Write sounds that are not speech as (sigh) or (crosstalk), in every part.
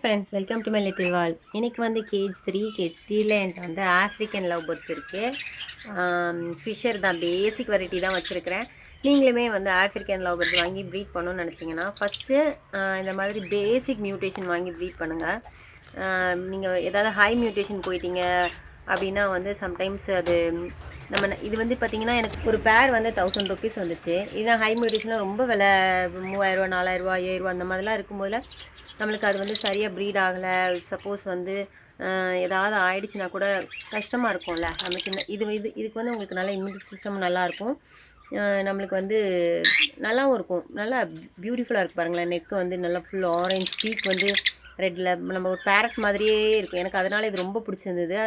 Friends welcome to my little wall இன்றைக்கி வந்து cage three cage த்ரீல என்கிட்ட வந்து ஆஃப்ரிக்கன் லவ் பேர்ட்ஸ் இருக்குது ஃபிஷர் தான் பேசிக் வெரைட்டி தான் வச்சுருக்கிறேன். நீங்களுமே வந்து ஆஃப்ரிக்கன் லவ் பேர்ட்ஸ் வாங்கி ப்ரீட் பண்ணணும்னு நினச்சிங்கன்னா ஃபஸ்ட்டு இந்த மாதிரி பேசிக் மியூட்டேஷன் வாங்கி ப்ரீட் பண்ணுங்கள் நீங்கள் ஏதாவது ஹை மியூட்டேஷன் போயிட்டீங்க அப்படின்னா வந்து சம்டைம்ஸ் அது நம்ம இது வந்து பார்த்தீங்கன்னா எனக்கு ஒரு பேர் வந்து தௌசண்ட் ருபீஸ் வந்துச்சு. இதுதான் ஹை மியூட்டேஷனில் ரொம்ப விலை மூவாயிரரூவா நாலாயிரரூவா ஐயாயிரரூவா அந்த மாதிரிலாம் இருக்கும்போதில் நம்மளுக்கு அது வந்து சரியாக ப்ரீட் ஆகலை. சப்போஸ் வந்து ஏதாவது ஆயிடுச்சுன்னா கூட கஷ்டமாக இருக்கும்ல. நம்ம சின்ன இது இது இதுக்கு வந்து உங்களுக்கு நல்ல இம்யூனிட்டி சிஸ்டம் நல்லாயிருக்கும். நம்மளுக்கு வந்து நல்லாவும் இருக்கும். நல்லா பியூட்டிஃபுல்லாக இருக்கு பாருங்களேன். நெக்கு வந்து நல்லா ஃபுல் ஆரஞ்ச் பீக் வந்து ரெட்டில் நம்ம ஒரு பேரட் மாதிரியே இருக்கும். எனக்கு அதனால் இது ரொம்ப பிடிச்சிருந்தது.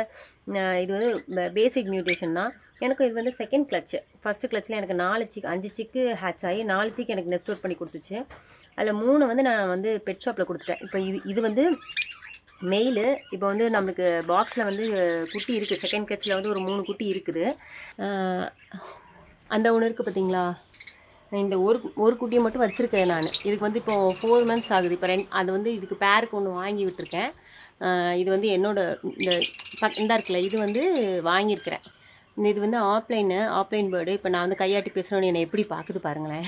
இது வந்து பேசிக் மியூட்டேஷன் தான். எனக்கு இது வந்து செகண்ட் கிளச்சு ஃபஸ்ட்டு கிளச்சில் எனக்கு நாலு சிக் அஞ்சு சிக்கு ஹேட்ச் ஆகி நாலு சிக்கு எனக்கு நெஸ்ட் அவுட் பண்ணி கொடுத்துச்சு. அதில் மூணு வந்து நான் வந்து பெட் ஷாப்பில் கொடுத்துட்டேன். இப்போ இது இது வந்து மெயிலு இப்போ வந்து நம்மளுக்கு பாக்ஸில் வந்து குட்டி இருக்குது செகண்ட் கிளச்சில் வந்து ஒரு மூணு குட்டி இருக்குது. அந்த ஒன்று இருக்குது பார்த்தீங்களா இந்த ஒரு ஒரு குட்டியை மட்டும் வச்சுருக்கேன் நான். இதுக்கு வந்து இப்போது ஃபோர் மந்த்ஸ் ஆகுது. இப்போ ரெண்டு அது வந்து இதுக்கு பேருக்கு ஒன்று வாங்கி விட்டுருக்கேன். இது வந்து என்னோடய இந்த பக் இந்த இருக்குல்ல இது வந்து வாங்கியிருக்கிறேன். இந்த இது வந்து ஆஃப்லைனு ஆஃப்லைன் பேர்டு இப்போ நான் வந்து கையாட்டி பேசுகிறோன்னு என்னை எப்படி பார்க்குது பாருங்களேன்.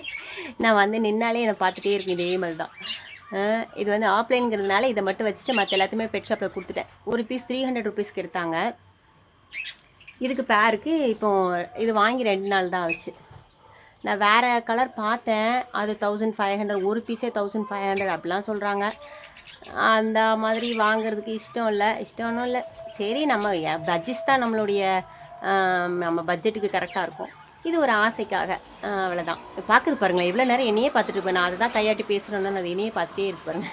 (laughs) நான் வந்து நின்னாலே என்னை பார்த்துட்டே இருக்கேன் இதே மாதிரி தான் இது வந்து ஆஃப்லைனுங்கிறதுனால இதை மட்டும் வச்சுட்டு மற்ற எல்லாத்தையுமே பெட் ஷாப்பில் கொடுத்துட்டேன். ஒரு பீஸ் த்ரீ ஹண்ட்ரட் ருபீஸ்க்கு எடுத்தாங்க. இதுக்கு பேருக்கு இப்போ இது வாங்கி ரெண்டு நாள் தான் ஆச்சு. நான் வேறு கலர் பார்த்தேன். அது தௌசண்ட் ஃபைவ் ஹண்ட்ரட் ஒரு பீஸே தௌசண்ட் ஃபைவ் ஹண்ட்ரட் அப்படிலாம் சொல்கிறாங்க அந்த மாதிரி வாங்குறதுக்கு இஷ்டம் இல்லை. இஷ்டம்னும் இல்லை. சரி நம்ம பட்ஜெட் தான் நம்மளுடைய நம்ம பட்ஜெட்டுக்கு கரெக்டாக இருக்கும். இது ஒரு ஆசைக்காக அவ்வளோதான் பார்க்குறது பாருங்களேன் இவ்வளோ நேரம் என்னையே பார்த்துட்டு இருப்பேன். நான் அதை தான் கையாட்டி பேசுகிறேன்னு அது என்னையே பார்த்துட்டே இருப்பாருங்க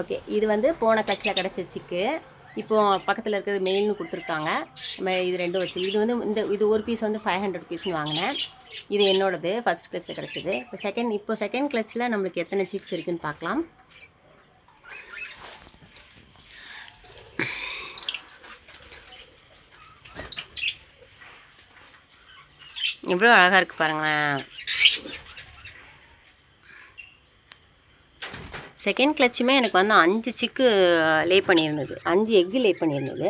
ஓகே (laughs) இது வந்து போன கட்சியில் கிடச்சிச்சிக்கு இப்போது இப்போ பக்கத்தில் இருக்கிறது மெயில்னு கொடுத்துருக்காங்க. நம்ம இது ரெண்டும் வச்சு இது வந்து இந்த இது ஒரு பீஸ் வந்து ஃபைவ் ஹண்ட்ரட் பீஸ்னு வாங்கினேன். இது என்னோடது ஃபர்ஸ்ட் ப்ளஸில் கிடச்சிது. இப்போ செகண்ட் இப்போ செகண்ட் கிளச்சில் நம்மளுக்கு எத்தனை சிக்ஸ் இருக்குதுன்னு பார்க்கலாம். இவ்வளோ அழகாக இருக்குது பாருங்களேன். செகண்ட் கிளச்சுமே எனக்கு வந்து அஞ்சு சிக்கு லே பண்ணியிருந்தது. அஞ்சு எக்கு லே பண்ணியிருந்தது.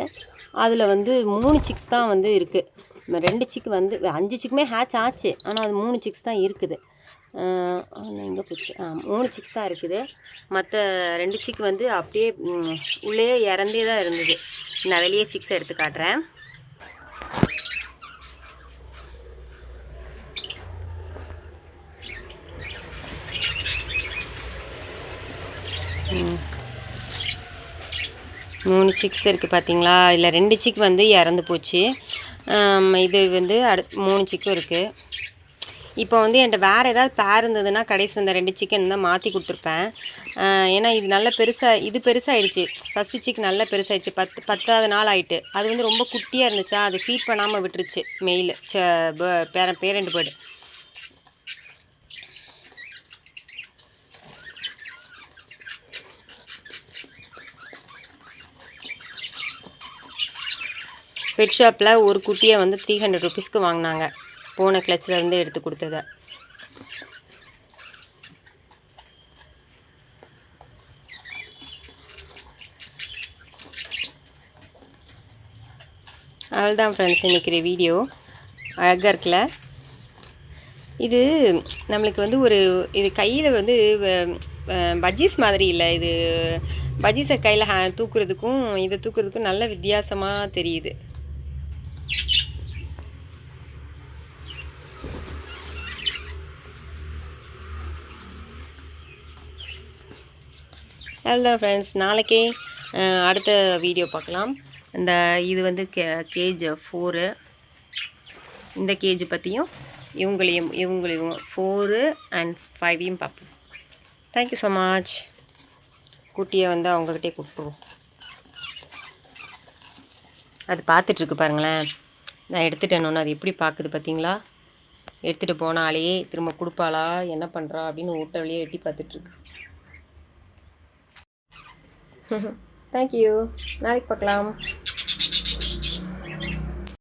அதில் வந்து மூணு சிக்ஸ் தான் வந்து இருக்குது ரெண்டு சிக்கு வந்து அஞ்சு சிக்குமே ஹேட்ச் ஆச்சு. ஆனால் அது மூணு சிக்ஸ் தான் இருக்குது. எங்கே போச்சு. மூணு சிக்ஸ் தான் இருக்குது. மற்ற ரெண்டு சிக்கு வந்து அப்படியே உள்ளே இறந்தே தான் இருந்தது. நான் வெளியே சிக்ஸ் எடுத்து காட்டுறேன். மூணு சிக்ஸ் இருக்குது பார்த்தீங்களா இதில் ரெண்டு சிக் வந்து இறந்து போச்சு. இது வந்து அடு மூணு சிக்கும் இருக்குது இப்போ வந்து என்கிட்ட வேறு ஏதாவது பேர் இருந்ததுன்னா கடைசி வந்த ரெண்டு சிக்கன் தான் மாற்றி கொடுத்துருப்பேன். ஏன்னா இது நல்ல பெருசாக இது பெருசாகிடுச்சு ஃபஸ்ட்டு சிக் நல்ல பெருசாகிடுச்சு பத்து பத்தாவது நாள் ஆகிட்டு அது வந்து ரொம்ப குட்டியாக இருந்துச்சா? அது ஃபீட் பண்ணாமல் விட்டுருச்சு. மெயில் பேர பேரண்ட் பேர்டு பெட் ஷாப்பில் ஒரு குட்டியை வந்து த்ரீ ஹண்ட்ரட் ருபீஸ்க்கு வாங்கினாங்க. போன கிளச்சிலருந்து எடுத்து கொடுத்தத. அவ்வளோதான் ஃப்ரெண்ட்ஸ் நிற்கிற வீடியோ அழகாக இருக்குல்ல? இது நம்மளுக்கு வந்து ஒரு இது கையில் வந்து வ- பஜ்ஜீஸ் மாதிரி இல்லை. இது பஜ்ஜீஸை கையில் ஹே தூக்குறதுக்கும் இதை தூக்குறதுக்கும் நல்ல வித்தியாசமாக தெரியுது. ஹலோ ஃப்ரெண்ட்ஸ் நாளைக்கே அடுத்த வீடியோ பார்க்கலாம். இந்த இது வந்து கே கேஜ் ஃபோரு இந்த கேஜ் பற்றியும் இவங்களையும் இவங்களையும் ஃபோரு அண்ட் ஃபைவையும் பார்ப்போம். தேங்க்யூ ஸோ மச் குட்டியை வந்து அவங்கக்கிட்டே கொடுத்துருவோம். அது பார்த்துட்ருக்கு பாருங்களேன். நான் எடுத்துட்டேனோன்னு அது எப்படி பார்க்குது பார்த்தீங்களா? எடுத்துகிட்டு போனாலே திரும்ப கொடுப்பாளா? என்ன பண்ணுறா அப்படின்னு ஓட்ட வழியே எட்டி பார்த்துட்ருக்கு. தேங்க்யூ நாளைக்கு பார்க்கலாம்